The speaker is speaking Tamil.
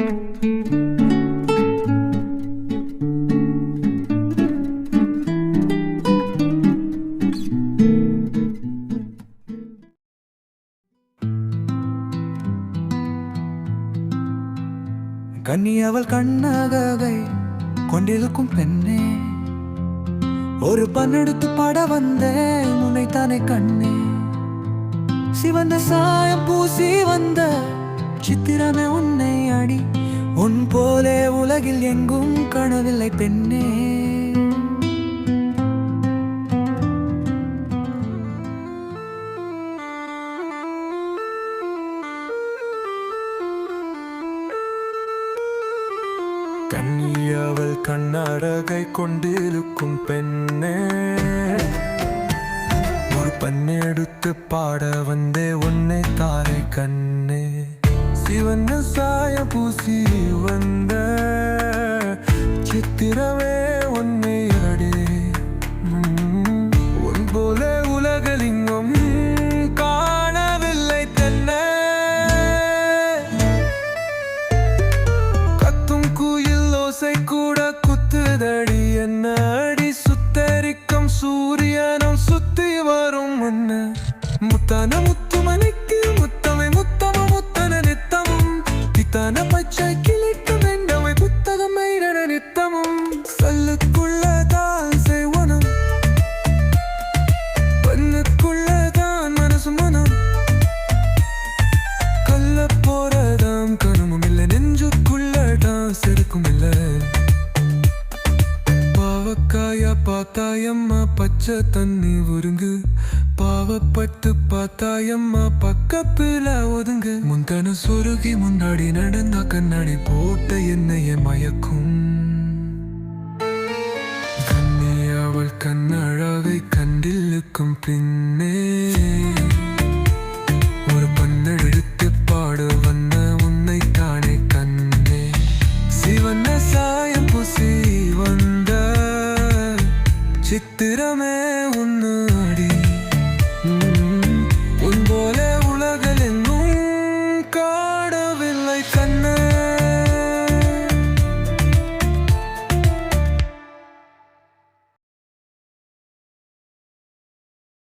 கண்ணி அவள் கண்ணகை கொண்டிருக்கும் பெண்ணே. ஒரு பண்ணெடுத்து பாட வந்த முனைத்தானே கண்ணே. சிவந்த சாயம் பூசி வந்த சித்திரமே உன்னை அடி. உன் போலே உலகில் எங்கும் கனவில்லை பெண்ணே. கன்னியவள் கண்ணடகை கொண்டிருக்கும் பெண்ணே. ஒரு பண்ணெடுத்து பாட வந்தே உன்னை தாரை கண்ணே. சிவந்த சாய பூசி வந்த சித்திரமே உன்னை அடி. உன் போல உலகலிங்கம் காணவில்லை தென்ன. கத்தும் குயில் ஓசை கூட குத்துதடி. என்ன அடி சுத்தரிக்கும்? சூரியனும் சுத்தி வரும் முன்ன முத்தான முத்த பாவக்காயா பார்த்தாயம்மா பச்சை தண்ணி ஒருங்கு பாவப்பட்டு பார்த்தாயம்மா பக்கப்பில ஒதுங்கு. முந்தன சொருகி முன்னாடி நடந்தா கண்ணாடி போட்ட என்னைய மயக்கும். கண்ணே அவள் கண்ணழகை கண்டிலுக்கும் பின்னே.